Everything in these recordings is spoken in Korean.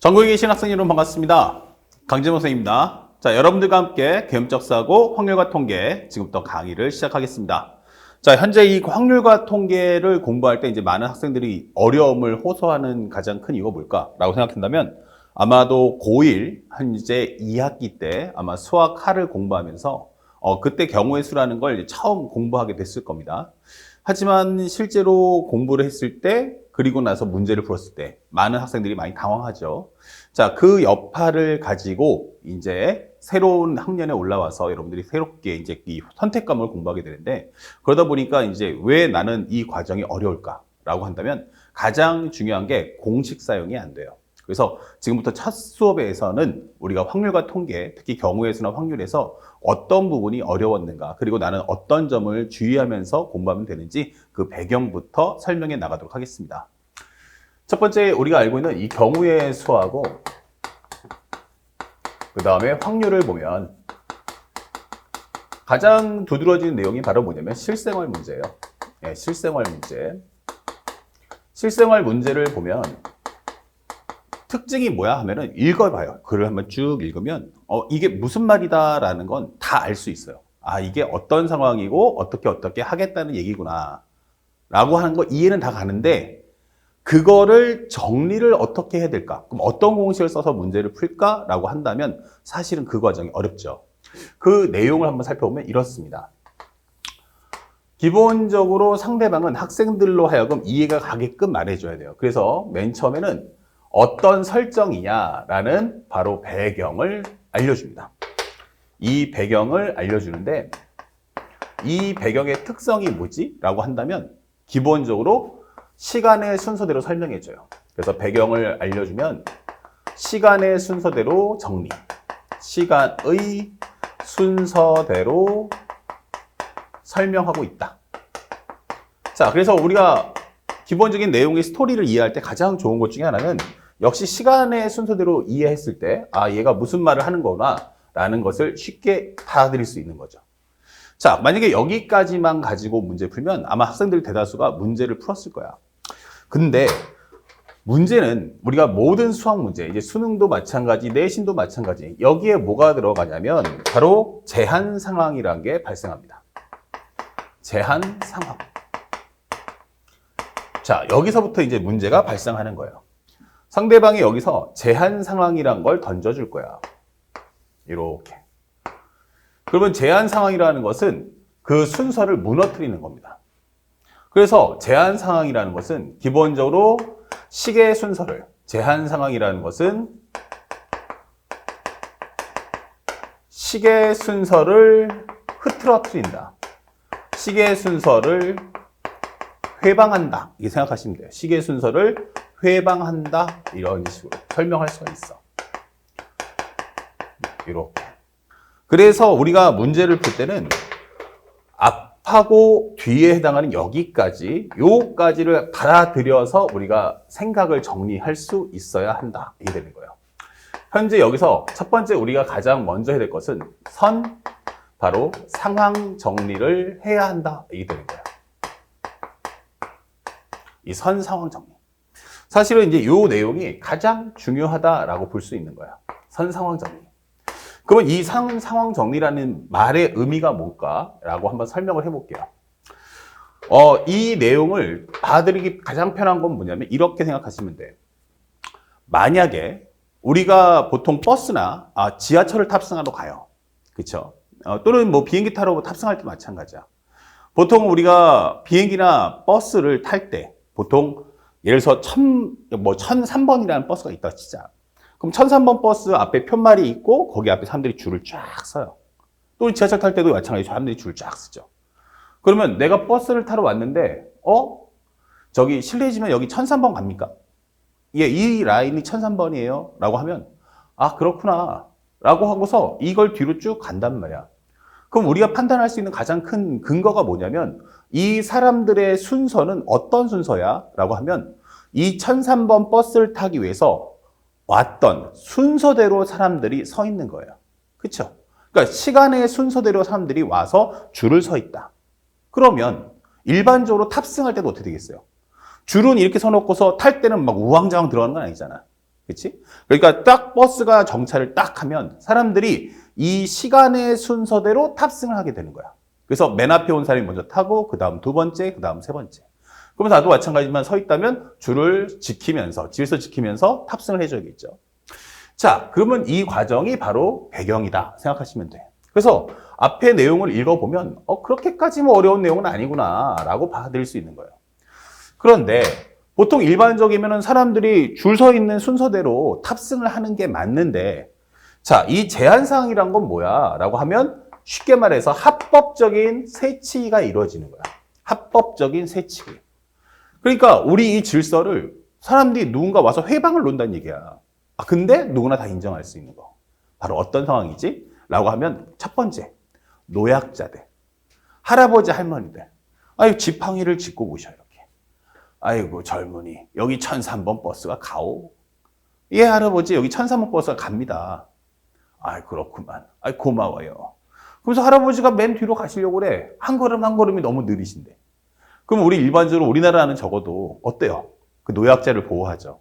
전국에 계신 학생 여러분 반갑습니다. 강재모 선생입니다. 자, 여러분들과 함께 계엄적 사고, 확률과 통계 지금부터 강의를 시작하겠습니다. 자, 현재 이 확률과 통계를 공부할 때 이제 많은 학생들이 어려움을 호소하는 가장 큰 이유가 뭘까라고 생각한다면 아마도 고1 현재 2학기 때 아마 수학 하를 공부하면서 어, 그때 경우의 수라는 걸 이제 처음 공부하게 됐을 겁니다. 하지만 실제로 공부를 했을 때 그리고 나서 문제를 풀었을 때 많은 학생들이 많이 당황하죠. 자, 그 여파를 가지고 이제 새로운 학년에 올라와서 여러분들이 새롭게 이제 이 선택감을 공부하게 되는데 그러다 보니까 이제 왜 나는 이 과정이 어려울까라고 한다면 가장 중요한 게 공식 사용이 안 돼요. 그래서 지금부터 첫 수업에서는 우리가 확률과 통계, 특히 경우의 수나 확률에서 어떤 부분이 어려웠는가, 그리고 나는 어떤 점을 주의하면서 공부하면 되는지 그 배경부터 설명해 나가도록 하겠습니다. 첫 번째 우리가 알고 있는 이 경우의 수하고 그 다음에 확률을 보면 가장 두드러지는 내용이 바로 뭐냐면 실생활 문제예요. 예, 실생활 문제. 실생활 문제를 보면 특징이 뭐야 하면은 읽어봐요. 글을 한번 쭉 읽으면 어 이게 무슨 말이다라는 건 다 알 수 있어요. 아 이게 어떤 상황이고 어떻게 어떻게 하겠다는 얘기구나 라고 하는 거 이해는 다 가는데 그거를 정리를 어떻게 해야 될까? 그럼 어떤 공식을 써서 문제를 풀까라고 한다면 사실은 그 과정이 어렵죠. 그 내용을 한번 살펴보면 이렇습니다. 기본적으로 상대방은 학생들로 하여금 이해가 가게끔 말해줘야 돼요. 그래서 맨 처음에는 어떤 설정이냐라는 바로 배경을 알려줍니다. 이 배경을 알려주는데 이 배경의 특성이 뭐지? 라고 한다면 기본적으로 시간의 순서대로 설명해줘요. 그래서 배경을 알려주면 시간의 순서대로 정리, 시간의 순서대로 설명하고 있다. 자, 그래서 우리가 기본적인 내용의 스토리를 이해할 때 가장 좋은 것 중에 하나는 역시 시간의 순서대로 이해했을 때, 아, 얘가 무슨 말을 하는 거나, 라는 것을 쉽게 받아들일 수 있는 거죠. 자, 만약에 여기까지만 가지고 문제 풀면 아마 학생들 대다수가 문제를 풀었을 거야. 근데 문제는 우리가 모든 수학 문제, 이제 수능도 마찬가지, 내신도 마찬가지, 여기에 뭐가 들어가냐면 바로 제한 상황이라는 게 발생합니다. 제한 상황. 자, 여기서부터 이제 문제가 발생하는 거예요. 상대방이 여기서 제한 상황이란 걸 던져줄 거야. 이렇게. 그러면 제한 상황이라는 것은 그 순서를 무너뜨리는 겁니다. 그래서 제한 상황이라는 것은 기본적으로 시계 순서를, 제한 상황이라는 것은 시계 순서를 흐트러뜨린다. 시계 순서를 회방한다. 이렇게 생각하시면 돼요. 시계 순서를 회방한다. 이런 식으로 설명할 수가 있어. 이렇게. 그래서 우리가 문제를 풀 때는 앞하고 뒤에 해당하는 여기까지, 요까지를 받아들여서 우리가 생각을 정리할 수 있어야 한다. 이게 되는 거예요. 현재 여기서 첫 번째 우리가 가장 먼저 해야 될 것은 선, 바로 상황 정리를 해야 한다. 이게 되는 거예요. 이 선 상황 정리. 사실은 이제 요 내용이 가장 중요하다라고 볼 수 있는 거예요. 선 상황 정리. 그러면 이 상, 상황 정리라는 말의 의미가 뭘까라고 한번 설명을 해볼게요. 어, 이 내용을 받아들이기 가장 편한 건 뭐냐면 이렇게 생각하시면 돼요. 만약에 우리가 보통 버스나 아, 지하철을 탑승하러 가요. 그쵸? 어, 또는 뭐 비행기 타러 탑승할 때 마찬가지야. 보통 우리가 비행기나 버스를 탈 때 보통 예를 들어서 천, 뭐 1003번이라는 버스가 있다 치자. 그럼 1003번 버스 앞에 편말이 있고 거기 앞에 사람들이 줄을 쫙 서요. 또 지하철 탈 때도 마찬가지로 사람들이 줄을 쫙 쓰죠. 그러면 내가 버스를 타러 왔는데 어? 저기 실례지만 여기 1003번 갑니까? 예, 이 라인이 1003번이에요. 라고 하면 아, 그렇구나. 라고 하고서 이걸 뒤로 쭉 간단 말이야. 그럼 우리가 판단할 수 있는 가장 큰 근거가 뭐냐면 이 사람들의 순서는 어떤 순서야? 라고 하면 이 1003번 버스를 타기 위해서 왔던 순서대로 사람들이 서 있는 거예요. 그쵸? 그러니까 시간의 순서대로 사람들이 와서 줄을 서 있다. 그러면 일반적으로 탑승할 때도 어떻게 되겠어요? 줄은 이렇게 서놓고서 탈 때는 막 우왕좌왕 들어가는 건 아니잖아. 그치? 그러니까 딱 버스가 정차를 딱 하면 사람들이 이 시간의 순서대로 탑승을 하게 되는 거야. 그래서 맨 앞에 온 사람이 먼저 타고, 그 다음 두 번째, 그 다음 세 번째. 그러면 나도 마찬가지지만 서 있다면 줄을 지키면서, 질서 지키면서 탑승을 해줘야겠죠. 자, 그러면 이 과정이 바로 배경이다 생각하시면 돼. 그래서 앞에 내용을 읽어보면, 어, 그렇게까지 뭐 어려운 내용은 아니구나, 라고 받아들일 수 있는 거예요. 그런데 보통 일반적이면 사람들이 줄 서 있는 순서대로 탑승을 하는 게 맞는데, 자, 이 제한사항이란 건 뭐야? 라고 하면 쉽게 말해서 합법적인 세치기가 이루어지는 거야. 합법적인 세치기. 그러니까 우리 이 질서를 사람들이 누군가 와서 회방을 놓는다는 얘기야. 아, 근데 누구나 다 인정할 수 있는 거. 바로 어떤 상황이지? 라고 하면 첫 번째, 노약자들. 할아버지, 할머니들. 아유, 지팡이를 짚고 모셔, 이렇게. 아이고, 젊은이. 여기 1003번 버스가 가오. 예, 할아버지, 여기 1003번 버스가 갑니다. 아이, 그렇구만. 아이, 고마워요. 그래서 할아버지가 맨 뒤로 가시려고 그래. 한 걸음 한 걸음이 너무 느리신데. 그럼 우리 일반적으로 우리나라는 적어도 어때요? 그 노약자를 보호하죠.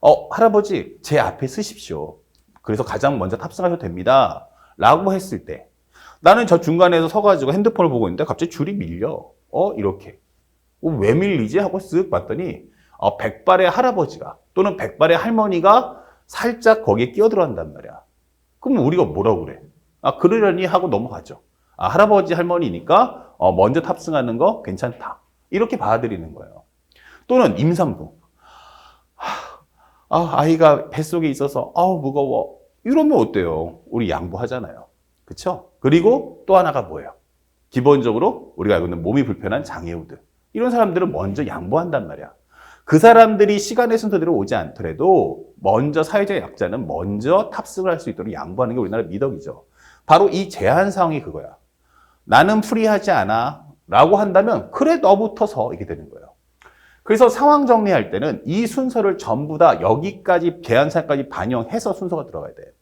어, 할아버지, 제 앞에 쓰십시오. 그래서 가장 먼저 탑승하셔도 됩니다. 라고 했을 때 나는 저 중간에서 서가지고 핸드폰을 보고 있는데 갑자기 줄이 밀려. 어, 이렇게. 어, 왜 밀리지? 하고 쓱 봤더니 어, 백발의 할아버지가 또는 백발의 할머니가 살짝 거기에 끼어들어간단 말이야. 그럼 우리가 뭐라고 그래? 아, 그러려니 하고 넘어가죠. 아, 할아버지, 할머니니까 어, 먼저 탑승하는 거 괜찮다. 이렇게 받아들이는 거예요. 또는 임산부. 하, 아, 아이가 뱃속에 있어서 아우 무거워. 이러면 어때요? 우리 양보하잖아요. 그렇죠? 그리고 또 하나가 뭐예요? 기본적으로 우리가 알고 있는 몸이 불편한 장애우들. 이런 사람들은 먼저 양보한단 말이야. 그 사람들이 시간의 순서대로 오지 않더라도 먼저 사회적 약자는 먼저 탑승을 할 수 있도록 양보하는 게 우리나라 미덕이죠. 바로 이 제한 사항이 그거야. 나는 프리하지 않아. 라고 한다면, 그래, 너부터 서. 이게 되는 거예요. 그래서 상황 정리할 때는 이 순서를 전부 다 여기까지 제한사까지 반영해서 순서가 들어가야 돼.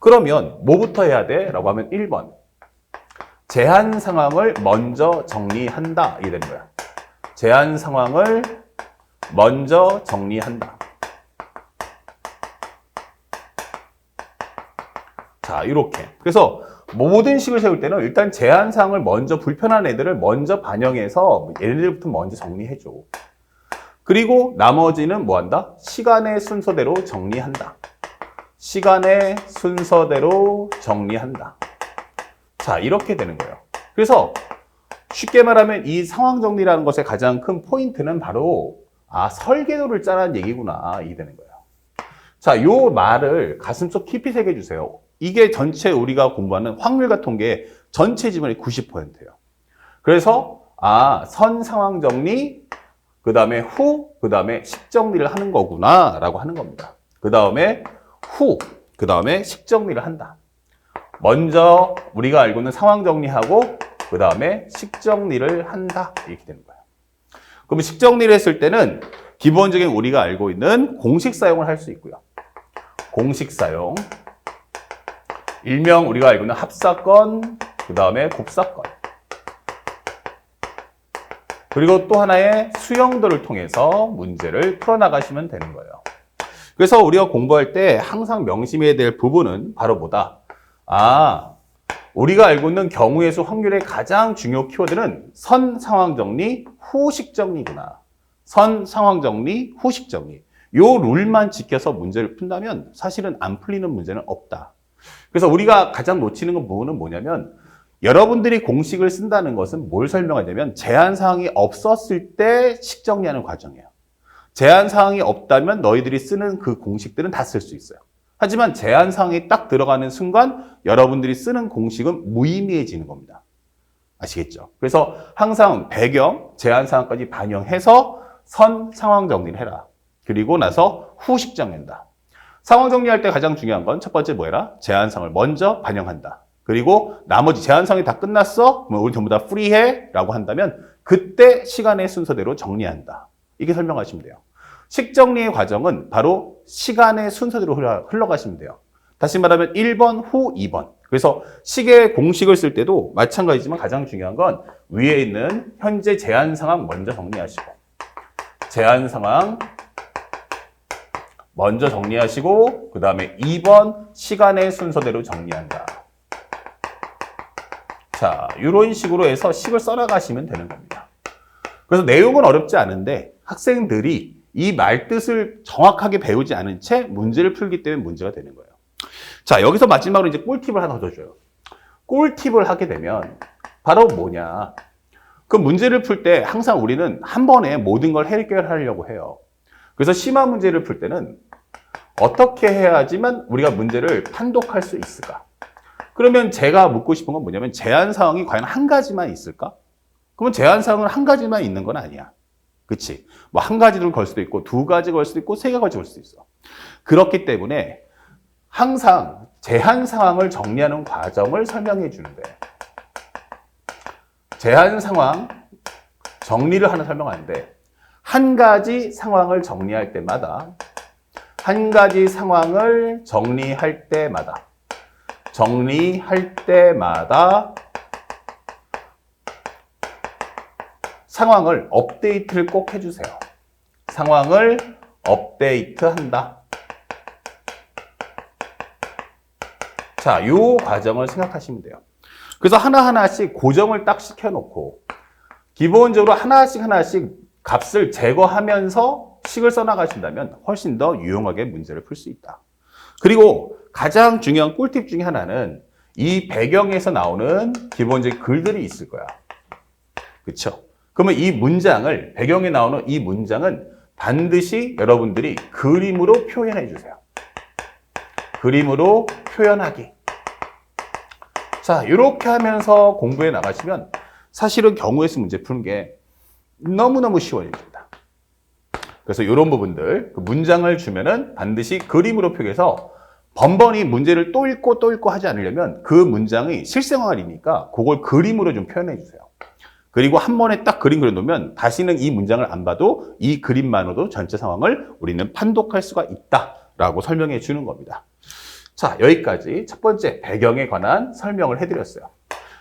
그러면 뭐부터 해야 돼? 라고 하면 1번. 제한 상황을 먼저 정리한다. 이게 되는 거야. 제한 상황을 먼저 정리한다. 자, 이렇게. 그래서 모든 식을 세울 때는 일단 제한사항을 먼저 불편한 애들을 먼저 반영해서 얘네들부터 먼저 정리해줘. 그리고 나머지는 뭐 한다? 시간의 순서대로 정리한다. 시간의 순서대로 정리한다. 자, 이렇게 되는 거예요. 그래서 쉽게 말하면 이 상황 정리라는 것의 가장 큰 포인트는 바로 아, 설계도를 짜라는 얘기구나. 이게 되는 거예요. 자, 요 말을 가슴속 깊이 새겨주세요. 이게 전체 우리가 공부하는 확률과 통계 전체 지분의 90%예요. 그래서 아, 선 상황 정리, 그 다음에 후, 그 다음에 식 정리를 하는 거구나 라고 하는 겁니다. 그 다음에 후, 그 다음에 식 정리를 한다. 먼저 우리가 알고 있는 상황 정리하고 그 다음에 식 정리를 한다 이렇게 되는 거예요. 그러면 식 정리를 했을 때는 기본적인 우리가 알고 있는 공식 사용을 할 수 있고요. 공식 사용. 일명 우리가 알고 있는 합사건, 그 다음에 곱사건. 그리고 또 하나의 수영도를 통해서 문제를 풀어나가시면 되는 거예요. 그래서 우리가 공부할 때 항상 명심해야 될 부분은 바로 뭐다? 아, 우리가 알고 있는 경우의 수 확률의 가장 중요 키워드는 선 상황 정리, 후식 정리구나. 선 상황 정리, 후식 정리. 요 룰만 지켜서 문제를 푼다면 사실은 안 풀리는 문제는 없다. 그래서 우리가 가장 놓치는 건 부분은 뭐냐면 여러분들이 공식을 쓴다는 것은 뭘 설명하냐면 제한 사항이 없었을 때 식정리하는 과정이에요. 제한 사항이 없다면 너희들이 쓰는 그 공식들은 다 쓸 수 있어요. 하지만 제한 사항이 딱 들어가는 순간 여러분들이 쓰는 공식은 무의미해지는 겁니다. 아시겠죠? 그래서 항상 배경, 제한 사항까지 반영해서 선 상황 정리를 해라. 그리고 나서 후 식 정리한다. 상황 정리할 때 가장 중요한 건 첫 번째 뭐해라? 제한상을 먼저 반영한다. 그리고 나머지 제한상이 다 끝났어? 그럼 우리 전부 다 프리해? 라고 한다면 그때 시간의 순서대로 정리한다. 이게 설명하시면 돼요. 식정리의 과정은 바로 시간의 순서대로 흘러, 흘러가시면 돼요. 다시 말하면 1번 후 2번. 그래서 시계 공식을 쓸 때도 마찬가지지만 가장 중요한 건 위에 있는 현재 제한 상황 먼저 정리하시고 제한 상황 먼저 정리하시고 그 다음에 2번 시간의 순서대로 정리한다. 자, 이런 식으로 해서 식을 써나가시면 되는 겁니다. 그래서 내용은 어렵지 않은데 학생들이 이 말뜻을 정확하게 배우지 않은 채 문제를 풀기 때문에 문제가 되는 거예요. 자, 여기서 마지막으로 이제 꿀팁을 하나 더 줘요. 꿀팁을 하게 되면 바로 뭐냐. 그 문제를 풀 때 항상 우리는 한 번에 모든 걸 해결하려고 해요. 그래서 심화 문제를 풀 때는 어떻게 해야지만 우리가 문제를 판독할 수 있을까? 그러면 제가 묻고 싶은 건 뭐냐면 제한 사항이 과연 한 가지만 있을까? 그러면 제한 사항은 한 가지만 있는 건 아니야. 그치? 뭐 한 가지를 걸 수도 있고 두 가지 걸 수도 있고 세 가지 걸 수도 있어. 그렇기 때문에 항상 제한 상황을 정리하는 과정을 설명해 주는데 제한 상황 정리를 하는 설명하는데 한 가지 상황을 정리할 때마다 한 가지 상황을 정리할 때마다 정리할 때마다 상황을 업데이트를 꼭 해주세요. 상황을 업데이트 한다. 자, 요 과정을 생각하시면 돼요. 그래서 하나하나씩 고정을 딱 시켜놓고, 기본적으로 하나씩 하나씩 값을 제거하면서 식을 써나가신다면 훨씬 더 유용하게 문제를 풀 수 있다. 그리고 가장 중요한 꿀팁 중에 하나는 이 배경에서 나오는 기본적인 글들이 있을 거야. 그쵸? 그러면 이 문장을, 배경에 나오는 이 문장은 반드시 여러분들이 그림으로 표현해 주세요. 그림으로 표현하기. 자, 이렇게 하면서 공부해 나가시면 사실은 경우의 수 문제 푸는 게 너무너무 쉬워집니다. 그래서 이런 부분들, 그 문장을 주면은 반드시 그림으로 표기해서 번번이 문제를 또 읽고 또 읽고 하지 않으려면 그 문장이 실생활이니까 그걸 그림으로 좀 표현해 주세요. 그리고 한 번에 딱 그림 그려놓으면 다시는 이 문장을 안 봐도 이 그림만으로도 전체 상황을 우리는 판독할 수가 있다라고 설명해 주는 겁니다. 자, 여기까지 첫 번째 배경에 관한 설명을 해드렸어요.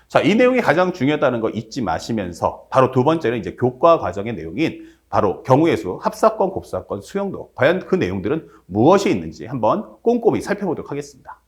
자, 이 내용이 가장 중요하다는 거 잊지 마시면서 바로 두 번째는 이제 교과 과정의 내용인 바로 경우의 수, 합사건, 곱사건, 수용도 과연 그 내용들은 무엇이 있는지 한번 꼼꼼히 살펴보도록 하겠습니다.